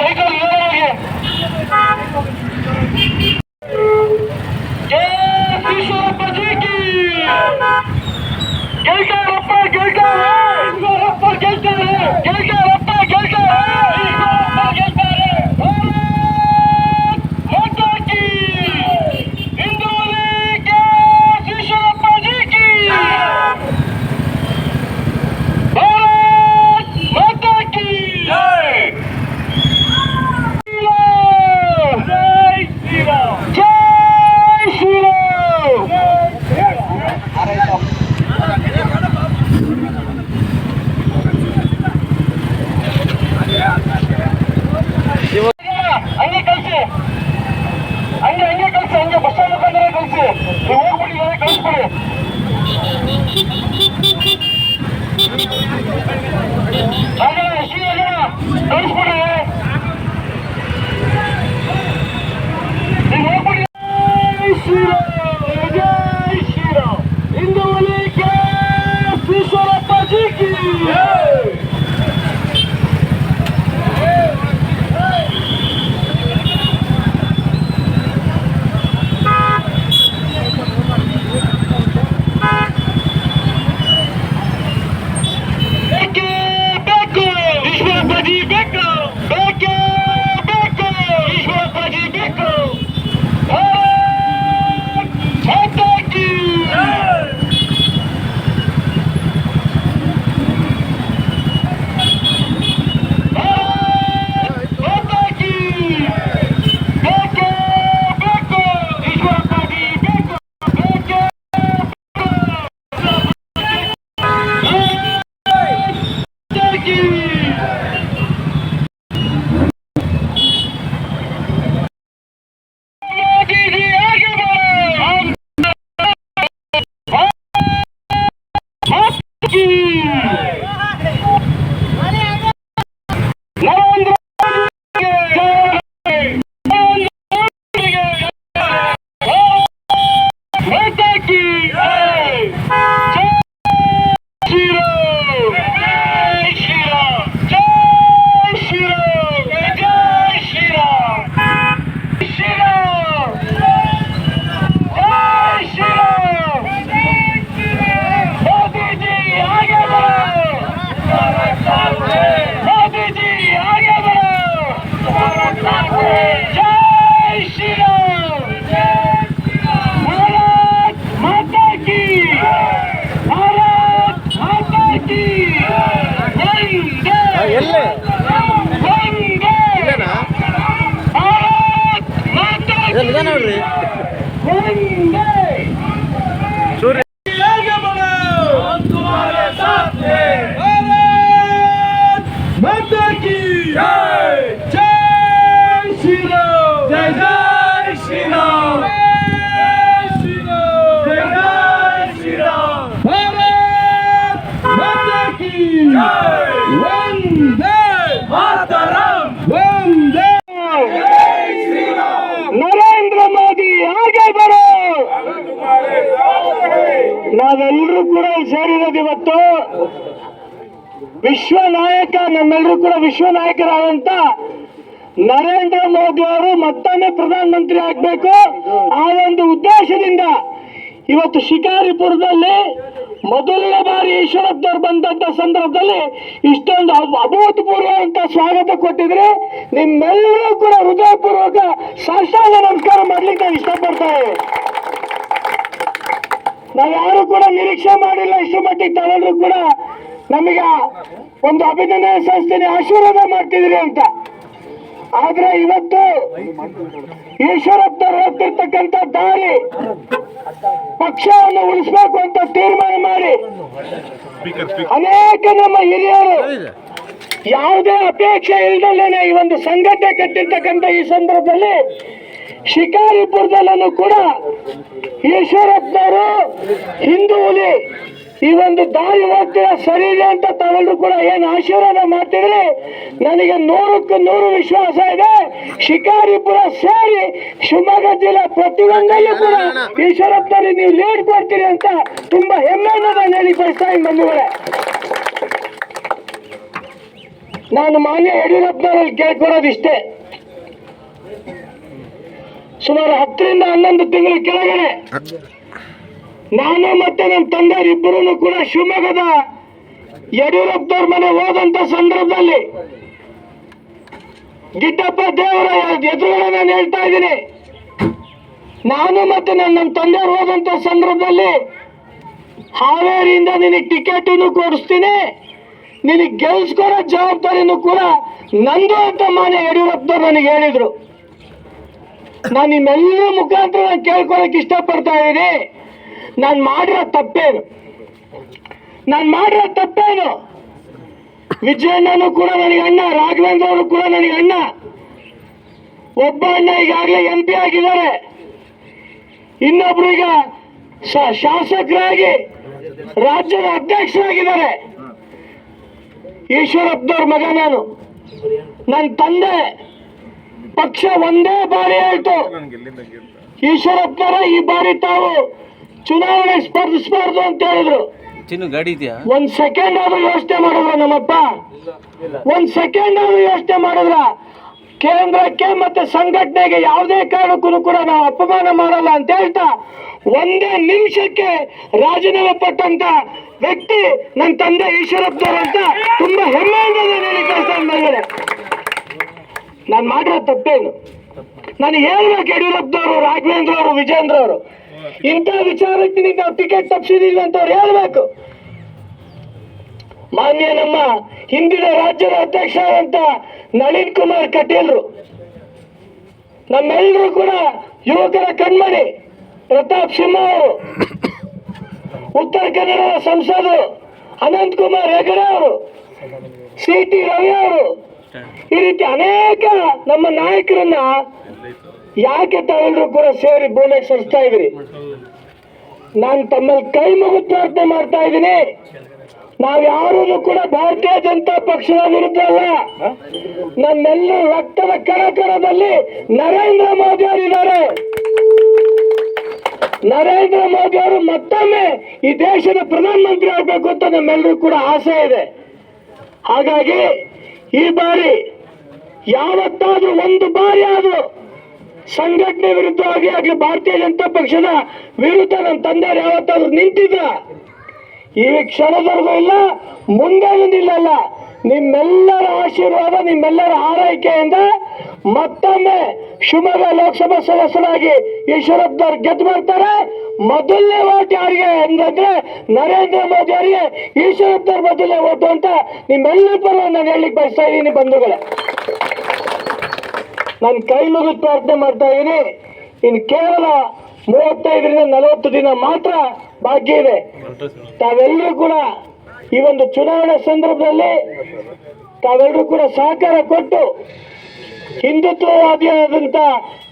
பைக்கோடு ஏழாவது ಜೈ ಜೈ ಜೈ ನರೇಂದ್ರ ಮೋದಿ ಹಾಗೆ ಬರೋ! ನಾವೆಲ್ಲರೂ ಕೂಡ ಸೇರಿರೋದು ಇವತ್ತು. ವಿಶ್ವ ನಾಯಕ ನಮ್ಮೆಲ್ಲರೂ ಕೂಡ ವಿಶ್ವ ನಾಯಕರಾದಂತ ನರೇಂದ್ರ ಮೋದಿ ಅವರು ಮತ್ತೊಮ್ಮೆ ಪ್ರಧಾನಮಂತ್ರಿ ಆಗ್ಬೇಕು. ಆ ಒಂದು ಉದ್ದೇಶದಿಂದ ಇವತ್ತು ಶಿಕಾರಿಪುರದಲ್ಲಿ ಮೊದಲನೇ ಬಾರಿ ಈಶ್ವರಪ್ಪನವ್ರು ಬಂದಂತ ಸಂದರ್ಭದಲ್ಲಿ ಇಷ್ಟೊಂದು ಅಭೂತಪೂರ್ವ ಅಂತ ಸ್ವಾಗತ ಕೊಟ್ಟಿದ್ರೆ ನಿಮ್ಮೆಲ್ಲರೂ ಕೂಡ ಹೃದಯಪೂರ್ವಕ ಸಾಷ್ಟಾಂಗ ನಮಸ್ಕಾರ ಮಾಡ್ಲಿಕ್ಕೆ ನಾನು ಯಾರು ಕೂಡ ನಿರೀಕ್ಷೆ ಮಾಡಿಲ್ಲ ಇಷ್ಟು ಮಟ್ಟಿಗೆ ತಗೊಂಡ್ರು ಕೂಡ ನಮಗೆ ಒಂದು ಅಭಿನಂದನೆ ಸಂಸ್ಥೆನೆ ಆಶೀರ್ವಾದ ಮಾಡ್ತಿದ್ರಿ ಅಂತ. ಆದ್ರೆ ಇವತ್ತು ಈಶ್ವರಪ್ಪನವ್ರು ಹೋಗ್ತಿರ್ತಕ್ಕಂಥ ದಾರಿ ಪಕ್ಷವನ್ನು ಉಳಿಸ್ಬೇಕು ಅಂತ ತೀರ್ಮಾನ ಮಾಡಿ ಅನೇಕ ನಮ್ಮ ಹಿರಿಯರು ಯಾವುದೇ ಅಪೇಕ್ಷೆ ಇಲ್ದಲ್ಲೇನೆ ಈ ಒಂದು ಸಂಘಟನೆ ಕಟ್ಟಿರ್ತಕ್ಕಂಥ ಈ ಸಂದರ್ಭದಲ್ಲಿ ಶಿಕಾರಿಪುರದಲ್ಲೂ ಕೂಡ ಈಶ್ವರಪ್ಪನವರು ಹಿಂದೂ ಈ ಒಂದು ದಾರಿ ಹೋಗ್ತೀರ ಸರಿ ಇದೆ ಅಂತ ತಗೊಂಡ್ರು ಕೂಡ ಏನು ಆಶೀರ್ವಾದ ಮಾಡ್ತಿದ್ರೆ? ನನಗೆ ನೂರಕ್ಕೆ ನೂರು ವಿಶ್ವಾಸ ಇದೆ. ಶಿಕಾರಿಪುರ ಸೇರಿ ಶಿವಮೊಗ್ಗ ಜಿಲ್ಲೆ ಪ್ರತಿಯೊಂದಲ್ಲೂ ಕೂಡ ಈಶ್ವರಪ್ಪನವ್ರಿಗೆ ನೀವು ಲೀಡ್ ಕೊಡ್ತೀರಿ ಅಂತ ತುಂಬಾ ಹೆಮ್ಮೆಯಿಂದ ನಾನು ಹೇಳಿ ಬಯಸ್ತಾ ಬಂಧುಗಳೇ. ನಾನು ಮಾನ್ಯ ಯಡಿಯೂರಪ್ಪನವರಲ್ಲಿ ಕೇಳ್ಕೊಳೋದಿಷ್ಟೇ ಸುಮಾರು ಹತ್ತರಿಂದ ಹನ್ನೊಂದು ತಿಂಗಳ ಕೆಳಗಡೆ ನಾನು ಮತ್ತೆ ನನ್ನ ತಂದೆ ಇಬ್ಬರೂ ಕೂಡ ಶಿವಮೊಗ್ಗದ ಯಡಿಯೂರಪ್ಪನವ್ರ ಮನೆ ಹೋದಂತ ಸಂದರ್ಭದಲ್ಲಿ ಗಿಡ್ಡಪ್ಪ ದೇವರ ಎದುರುಗಡೆ ನಾನು ಹೇಳ್ತಾ ಇದ್ದೀನಿ. ನಾನು ಮತ್ತೆ ನನ್ನ ನನ್ನ ತಂದೆಯವರು ಹೋದಂತ ಸಂದರ್ಭದಲ್ಲಿ ಹಾವೇರಿಯಿಂದ ನಿನಗೆ ಟಿಕೆಟನ್ನು ಕೊಡಿಸ್ತೀನಿ. ನಿನಗೆ ಗೆಲ್ಸ್ಕೊಡೋ ಜವಾಬ್ದಾರಿನೂ ಕೂಡ ನಂದು ಅಂತ ಮಾನ್ಯ ಯಡಿಯೂರಪ್ಪನವ್ರು ನನಗೆ ಹೇಳಿದ್ರು. ನಾನು ನಿಮ್ಮೆಲ್ಲರ ಮುಖಾಂತರ ನಾನು ಕೇಳ್ಕೊಳಕ್ ಇಷ್ಟಪಡ್ತಾ ಇದ್ದೀನಿ. ನಾನು ಮಾಡಿರೋ ತಪ್ಪೇನು? ನಾನು ಮಾಡಿರೋ ತಪ್ಪೇನು? ವಿಜಯಣ್ಣನೂ ಕೂಡ ನನಗೆ ಅಣ್ಣ ರಾಘವೇಂದ್ರ ಅವರು ಕೂಡ ನನಗೆ ಅಣ್ಣ. ಒಬ್ಬ ಅಣ್ಣ ಈಗಾಗಲೇ ಎಂ ಪಿ ಆಗಿದ್ದಾರೆ. ಇನ್ನೊಬ್ರು ಈಗ ಶಾಸಕರಾಗಿ ರಾಜ್ಯದ ಅಧ್ಯಕ್ಷರಾಗಿದ್ದಾರೆ. ಈಶ್ವರಪ್ಪನವ್ರ ಮಗ ನಾನು. ನನ್ನ ತಂದೆ ಪಕ್ಷ ಒಂದೇ ಬಾರಿ ಹೇಳ್ತು. ಈಶ್ವರಪ್ಪನವರ ಈ ಬಾರಿ ತಾವು ಚುನಾವಣೆ ಸ್ಪರ್ಧಿಸಬಾರ್ದು ಅಂತ ಹೇಳಿದ್ರು. ಚಿನ್ನು ಗಾಡಿ ಇದೆಯಾ? ಒಂದ್ ಸೆಕೆಂಡ್ ಆದ್ರೂ ಯೋಚನೆ ಮಾಡಿದ್ರ ನಮ್ಮಪ್ಪ? ಒಂದ್ ಸೆಕೆಂಡ್ ಆದ್ರೂ ಯೋಚನೆ ಮಾಡಿದ್ರ? ಕೇಂದ್ರಕ್ಕೆ ಮತ್ತೆ ಸಂಘಟನೆಗೆ ಯಾವುದೇ ಕಾರಣಕ್ಕೂ ಕೂಡ ನಾವು ಅಪಮಾನ ಮಾಡಲ್ಲ ಅಂತ ಹೇಳ್ತಾ ಒಂದೇ ನಿಮಿಷಕ್ಕೆ ರಾಜೀನಾಮೆ ಪಟ್ಟಂತ ವ್ಯಕ್ತಿ ನನ್ನ ತಂದೆ ಈಶ್ವರಪ್ಪ ಅಂತ ತುಂಬಾ ಹೆಮ್ಮೆಯಿಂದ ಹೇಳಿ ನಾನು ಮಾಡಿರೋ ತಪ್ಪೇನು? ನಾನು ಹೇಳ್ಬೇಕು ಯಡಿಯೂರಪ್ಪನವರು ರಾಘವೇಂದ್ರ ಅವರು ವಿಜೇಂದ್ರ ಅವರು. ಇಂಥ ವಿಚಾರಕ್ಕೆ ನಿಮ್ಗೆ ನಾವು ಟಿಕೆಟ್ ಇಲ್ಲ ಅಂತ ಅವ್ರು ಹೇಳ್ಬೇಕು. ಮಾನ್ಯ ನಮ್ಮ ಹಿಂದಿನ ರಾಜ್ಯದ ಅಧ್ಯಕ್ಷ ಅಂತ ನಳಿನ್ ಕುಮಾರ್ ಕಟೀಲ್ರು. ನಮ್ಮೆಲ್ಲರೂ ಕೂಡ ಯುವಕರ ಕಣ್ಮಣಿ ಪ್ರತಾಪ್ ಸಿಂಹ ಅವರು. ಉತ್ತರ ಕನ್ನಡದ ಸಂಸದರು ಅನಂತ್ ಕುಮಾರ್ ಹೆಗಡೆ ಅವರು. ಸಿ ಟಿ ರವಿ ಅವರು. ಈ ರೀತಿ ಅನೇಕ ನಮ್ಮ ನಾಯಕರನ್ನ ಯಾಕೆ ತಾವೆಲ್ಲರೂ ಕೂಡ ಸೇರಿ ಬೋನಕ್ ಸರಿಸ್ತಾ ಇದ್ರಿ ನಾನು ತಮ್ಮಲ್ಲಿ ಕೈ ಮುಗಿದು ಪ್ರಾರ್ಥನೆ ಮಾಡ್ತಾ ಇದ್ದೀನಿ. ನಾವ್ ಯಾರೂ ಕೂಡ ಭಾರತೀಯ ಜನತಾ ಪಕ್ಷದ ವಿರುದ್ಧ ಅಲ್ಲ. ನನ್ನೆಲ್ಲ ರಕ್ತದ ಕಣಕಣದಲ್ಲಿ ನರೇಂದ್ರ ಮೋದಿ ಅವರು ಇದ್ದಾರೆ. ನರೇಂದ್ರ ಮೋದಿ ಅವರು ಮತ್ತೊಮ್ಮೆ ಈ ದೇಶದ ಪ್ರಧಾನಮಂತ್ರಿ ಆಗಬೇಕು ಅಂತ ನಮ್ಮೆಲ್ಲರೂ ಕೂಡ ಆಸೆ ಇದೆ. ಹಾಗಾಗಿ ಈ ಬಾರಿ ಯಾವತ್ತಾದ್ರೂ ಒಂದು ಬಾರಿ ಆದ್ರೂ ಸಂಘಟನೆ ವಿರುದ್ಧವಾಗಿ ಆಗ್ಲಿ ಭಾರತೀಯ ಜನತಾ ಪಕ್ಷದ ವಿರುದ್ಧ ನನ್ನ ತಂದೆ ಯಾವತ್ತಾದ್ರೂ ನಿಂತಿದ್ರ? ಈ ಕ್ಷಣದವರೆಗೂ ಇಲ್ಲ, ಮುಂದೆ ನಿಲ್ಲಲ್ಲ ನಿಮ್ಮೆಲ್ಲರ ಆಶೀರ್ವಾದ, ನಿಮ್ಮೆಲ್ಲರ ಆರೈಕೆಯಿಂದ ಮತ್ತೊಮ್ಮೆ ಶಿವಮೊಗ್ಗ ಲೋಕಸಭಾ ಸದಸ್ಯರಾಗಿ ಈಶ್ವರಪ್ಪನವ್ರು ಗೆದ್ದು ಬರ್ತಾರೆ. ಮೊದಲನೇ ಓಟ್ ಯಾರಿಗೆ ಅಂದ್ರೆ ನರೇಂದ್ರ ಮೋದಿ ಅವರಿಗೆ ಈಶ್ವರಪ್ಪನವ್ರ ಮೊದಲನೇ ಓಟು ಅಂತ ನಿಮ್ಮೆಲ್ಲರ ಪರವಾಗಿ ನಾನು ಹೇಳಲಿಕ್ಕೆ ಬಯಸ್ತಾ ಇದ್ದೀನಿ ಬಂಧುಗಳೇ. ನಾನು ಕೈ ಮುಗಿದು ಪ್ರಾರ್ಥನೆ ಮಾಡ್ತಾ ಇದ್ದೀನಿ. ಇನ್ನು ಕೇವಲ ಮೂವತ್ತೈದರಿಂದ ನಲವತ್ತು ದಿನ ಮಾತ್ರ ಬಾಕಿ ಇದೆ. ತಾವೆಲ್ಲರೂ ಕೂಡ ಈ ಒಂದು ಚುನಾವಣೆ ಸಂದರ್ಭದಲ್ಲಿ ತಾವೆಲ್ಲರೂ ಕೂಡ ಸಹಕಾರ ಕೊಟ್ಟು ಹಿಂದುತ್ವವಾದಿಯಾದಂಥ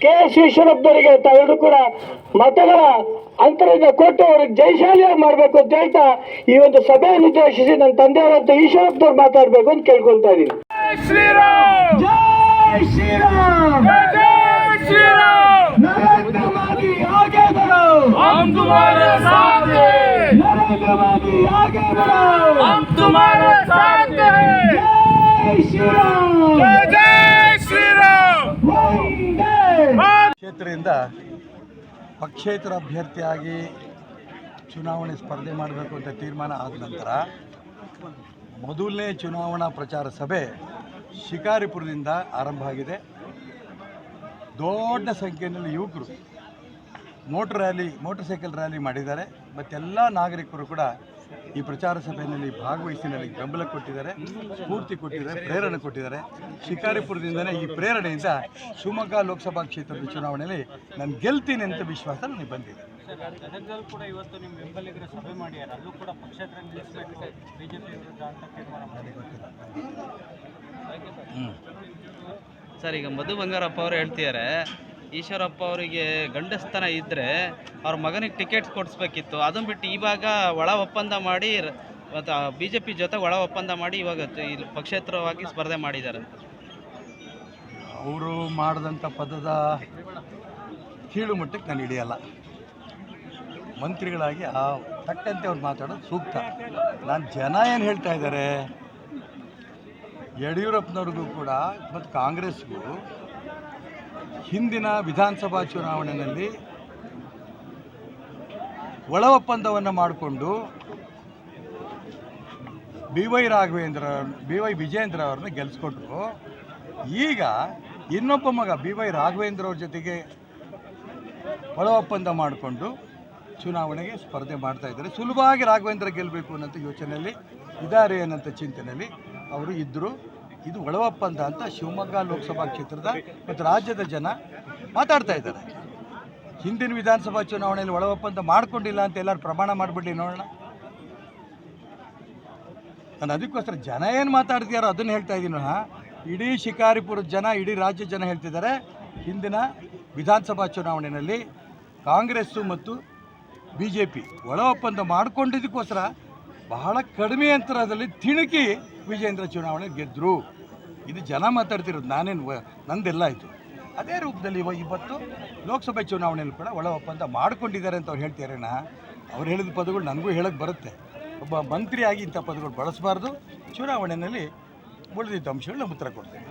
ಕೆ ಎಸ್ ಈಶ್ವರಪ್ಪನವರಿಗೆ ತಾವೆಲ್ಲರೂ ಕೂಡ ಮತಗಳ ಅಂತರದಿಂದ ಕೊಟ್ಟು ಅವ್ರಿಗೆ ಜಯಶಾಲಿಯಾಗಿ ಮಾಡಬೇಕು ಅಂತ ಹೇಳ್ತಾ ಈ ಒಂದು ಸಭೆಯನ್ನು ಉದ್ದೇಶಿಸಿ ನನ್ನ ತಂದೆಯವರಂತ ಈಶ್ವರಪ್ಪನವ್ರು ಮಾತಾಡಬೇಕು ಅಂತ ಕೇಳ್ಕೊಳ್ತಾ ಇದ್ದೀನಿ. ಶ್ರೀರಾಮ್! ಶ್ರೀರಾಮ್! हम तुम्हारे साथ हैं हम तुम्हारे साथ हैं ಕ್ಷೇತ್ರದಿಂದ ಪಕ್ಷೇತರ ಅಭ್ಯರ್ಥಿಯಾಗಿ ಚುನಾವಣೆ ಸ್ಪರ್ಧೆ ಮಾಡಬೇಕು ಅಂತ ತೀರ್ಮಾನ ಆದ ನಂತರ ಮೊದಲನೇ ಚುನಾವಣಾ ಪ್ರಚಾರ ಸಭೆ ಶಿಕಾರಿಪುರದಿಂದ ಆರಂಭ ಆಗಿದೆ. ದೊಡ್ಡ ಸಂಖ್ಯೆಯಲ್ಲಿ ಯುವಕರು motor rally, motor cycle rally ಮಾಡಿದ್ದಾರೆ. ಮತ್ತೆಲ್ಲ ನಾಗರಿಕರು ಕೂಡ ಈ ಪ್ರಚಾರ ಸಭೆಯಲ್ಲಿ ಭಾಗವಹಿಸಿ ನನಗೆ ಬೆಂಬಲ ಕೊಟ್ಟಿದ್ದಾರೆ, ಸ್ಫೂರ್ತಿ ಕೊಟ್ಟಿದ್ದಾರೆ, ಪ್ರೇರಣೆ ಕೊಟ್ಟಿದ್ದಾರೆ. ಶಿಕಾರಿಪುರದಿಂದನೇ ಈ ಪ್ರೇರಣೆಯಿಂದ ಶಿವಮೊಗ್ಗ ಲೋಕಸಭಾ ಕ್ಷೇತ್ರದ ಚುನಾವಣೆಯಲ್ಲಿ ನಾನು ಗೆಲ್ತೀನಿ ಅಂತ ವಿಶ್ವಾಸ ನನಗೆ ಬಂದಿದೆ. ಸಭೆ ಸರ್, ಈಗ ಮಧು ಬಂಗಾರಪ್ಪ ಅವರು ಹೇಳ್ತಿದ್ದಾರೆ ಈಶ್ವರಪ್ಪ ಅವರಿಗೆ ಗಂಡಸ್ತನ ಇದ್ದರೆ ಅವ್ರ ಮಗನಿಗೆ ಟಿಕೆಟ್ ಕೊಡಿಸ್ಬೇಕಿತ್ತು. ಅದನ್ನು ಬಿಟ್ಟು ಇವಾಗ ಒಳ ಒಪ್ಪಂದ ಮಾಡಿ ಬಿ ಜೆ ಪಿ ಜೊತೆ ಒಳ ಒಪ್ಪಂದ ಮಾಡಿ ಇವಾಗ ಇಲ್ಲಿ ಪಕ್ಷೇತರವಾಗಿ ಸ್ಪರ್ಧೆ ಮಾಡಿದ್ದಾರೆ. ಅವರು ಮಾಡಿದಂಥ ಪದದ ಕೀಳು ಮಟ್ಟಕ್ಕೆ ನಾನು ಹಿಡಿಯಲ್ಲ. ಮಂತ್ರಿಗಳಾಗಿ ಆ ತಕ್ಕಂತೆ ಅವ್ರು ಮಾತಾಡೋದು ಸೂಕ್ತ. ನಾನು ಜನ ಏನು ಹೇಳ್ತಾ ಇದ್ದಾರೆ ಯಡಿಯೂರಪ್ಪನವ್ರಿಗೂ ಕೂಡ, ಮತ್ತು ಕಾಂಗ್ರೆಸ್ಗೂ ಹಿಂದಿನ ವಿಧಾನಸಭಾ ಚುನಾವಣೆಯಲ್ಲಿ ಒಳ ಒಪ್ಪಂದವನ್ನು ಮಾಡಿಕೊಂಡು B Y Raghavendra, B Y Vijayendra ಅವ್ರನ್ನ ಗೆಲ್ಲಿಸ್ಕೊಟ್ರು ಈಗ ಇನ್ನೊಬ್ಬ ಮಗ ಬಿ ವೈ ರಾಘವೇಂದ್ರ ಅವ್ರ ಜೊತೆಗೆ ಒಳ ಒಪ್ಪಂದ ಮಾಡಿಕೊಂಡು ಚುನಾವಣೆಗೆ ಸ್ಪರ್ಧೆ ಮಾಡ್ತಾ ಇದ್ದಾರೆ. ಸುಲಭವಾಗಿ ರಾಘವೇಂದ್ರ ಗೆಲ್ಲಬೇಕು ಅನ್ನೋಂಥ ಯೋಚನೆಯಲ್ಲಿ ಇದ್ದಾರೆ ಅನ್ನೋಂಥ ಚಿಂತನೆಯಲ್ಲಿ ಅವರು ಇದ್ದರು ಇದು ಒಳವಪ್ಪ ಅಂತ ಅಂತ ಶಿವಮೊಗ್ಗ ಲೋಕಸಭಾ ಕ್ಷೇತ್ರದ ಮತ್ತು ರಾಜ್ಯದ ಜನ ಮಾತಾಡ್ತಾ ಇದ್ದಾರೆ. ಹಿಂದಿನ ವಿಧಾನಸಭಾ ಚುನಾವಣೆಯಲ್ಲಿ ಒಳವಪ್ಪ ಅಂತ ಮಾಡ್ಕೊಂಡಿಲ್ಲ ಅಂತ ಎಲ್ಲರೂ ಪ್ರಮಾಣ ಮಾಡಿಬಿಡಿ ನೋಡೋಣ. ನಾನು ಅದಕ್ಕೋಸ್ಕರ ಜನ ಏನು ಮಾತಾಡ್ತೀಯಾರೋ ಅದನ್ನು ಹೇಳ್ತಾ ಇದ್ದೀನಿ ಇಡೀ ಶಿಕಾರಿಪುರದ ಜನ, ಇಡೀ ರಾಜ್ಯ ಜನ ಹೇಳ್ತಿದ್ದಾರೆ. ಹಿಂದಿನ ವಿಧಾನಸಭಾ ಚುನಾವಣೆಯಲ್ಲಿ ಕಾಂಗ್ರೆಸ್ಸು ಮತ್ತು ಬಿ ಜೆ ಪಿ ಒಳ ಒಪ್ಪಂದ ಮಾಡಿಕೊಂಡಿದ್ದಕ್ಕೋಸ್ಕರ ಬಹಳ ಕಡಿಮೆ ಅಂತರದಲ್ಲಿ ತಿಣುಕಿ ವಿಜೇಂದ್ರ ಚುನಾವಣೆ ಗೆದ್ದರು ಇದು ಜನ ಮಾತಾಡ್ತಿರೋದು, ನಾನೇನು ನಂದೆಲ್ಲ ಆಯಿತು ಅದೇ ರೂಪದಲ್ಲಿ ಇವ ಇವತ್ತು ಲೋಕಸಭೆ ಚುನಾವಣೆಯಲ್ಲಿ ಕೂಡ ಒಳ ಒಪ್ಪಂದ ಮಾಡ್ಕೊಂಡಿದ್ದಾರೆ ಅಂತ ಅವ್ರು ನಾ ಅವ್ರು ಹೇಳಿದ ಪದಗಳು ನನಗೂ ಹೇಳಕ್ಕೆ ಬರುತ್ತೆ. ಒಬ್ಬ ಮಂತ್ರಿಯಾಗಿ ಇಂಥ ಪದಗಳು ಬಳಸಬಾರ್ದು. ಚುನಾವಣೆಯಲ್ಲಿ ಉಳಿದಿದ್ದ ಅಂಶಗಳು ನಮ್ಮ ಉತ್ತರ ಕೊಡ್ತೇವೆ